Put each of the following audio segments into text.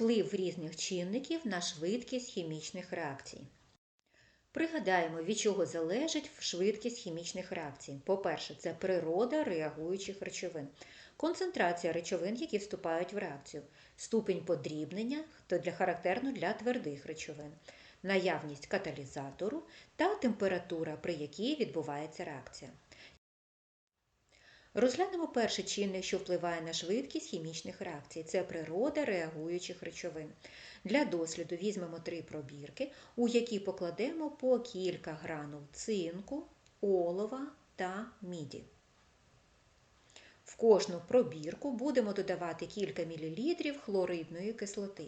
вплив різних чинників на швидкість хімічних реакцій. Пригадаємо, від чого залежить швидкість хімічних реакцій. По-перше, це природа реагуючих речовин, концентрація речовин, які вступають в реакцію, ступінь подрібнення то для характерно для твердих речовин, наявність каталізатору та температура, при якій відбувається реакція. Розглянемо перший чинник, що впливає на швидкість хімічних реакцій. Це природа реагуючих речовин. Для досліду візьмемо три пробірки, у які покладемо по кілька гранул цинку, олова та міді. В кожну пробірку будемо додавати кілька мілілітрів хлоридної кислоти.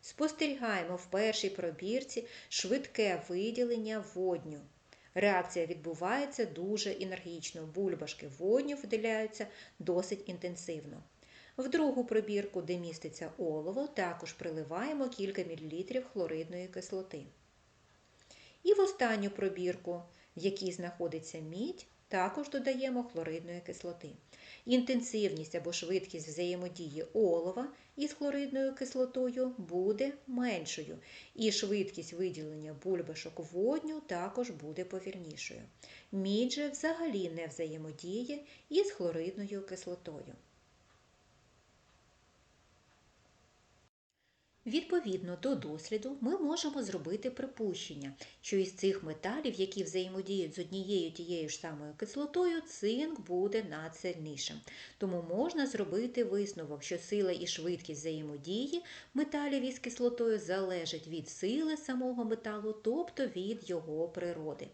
Спостерігаємо в першій пробірці швидке виділення водню. Реакція відбувається дуже енергічно. Бульбашки водню виділяються досить інтенсивно. В другу пробірку, де міститься олово, також приливаємо кілька мілілітрів хлоридної кислоти. І в останню пробірку, в якій знаходиться мідь, також додаємо хлоридної кислоти. Інтенсивність або швидкість взаємодії олова із хлоридною кислотою буде меншою, і швидкість виділення бульбашок водню також буде повільнішою. Мідь же взагалі не взаємодіє із хлоридною кислотою. Відповідно до досліду, ми можемо зробити припущення, що із цих металів, які взаємодіють з однією тією ж самою кислотою, цинк буде надсильнішим. Тому можна зробити висновок, що сила і швидкість взаємодії металів із кислотою залежать від сили самого металу, тобто від його природи.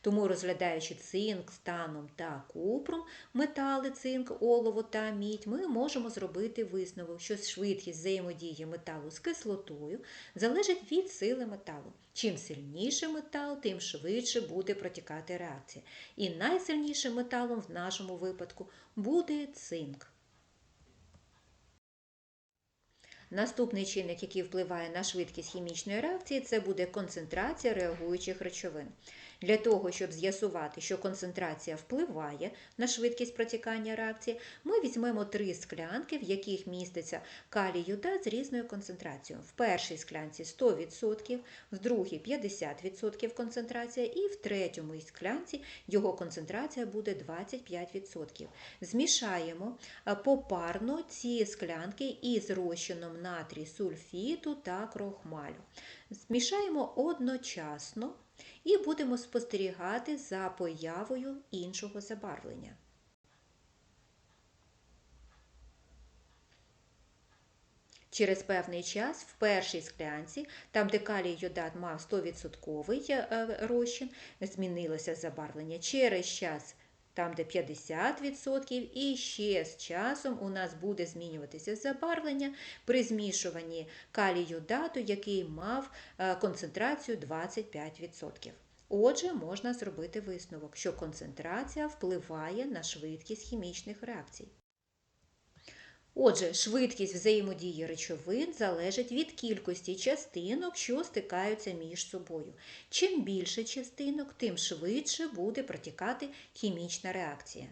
Тому, розглядаючи цинк, станом та купром, метали, цинк, олово та мідь, ми можемо зробити висновок, що швидкість взаємодії металу з кислотою залежить від сили металу. Чим сильніший метал, тим швидше буде протікати реакція. І найсильнішим металом в нашому випадку буде цинк. Наступний чинник, який впливає на швидкість хімічної реакції, це буде концентрація реагуючих речовин. Для того, щоб з'ясувати, що концентрація впливає на швидкість протікання реакції, ми візьмемо три склянки, в яких міститься калій йодат з різною концентрацією. В першій склянці 100%, в другій 50% концентрація, і в третьому склянці його концентрація буде 25%. Змішаємо попарно ці склянки із розчином натрій сульфіту та крохмалю. Змішаємо одночасно і будемо спостерігати за появою іншого забарвлення. Через певний час в першій склянці, там де калій йодат мав 100% е, розчин, змінилося забарвлення. Через час там, де 50%, і ще з часом у нас буде змінюватися забарвлення при змішуванні калію дату, який мав е, концентрацію 25%. Отже, можна зробити висновок, що концентрація впливає на швидкість хімічних реакцій. Отже, швидкість взаємодії речовин залежить від кількості частинок, що стикаються між собою. Чим більше частинок, тим швидше буде протікати хімічна реакція.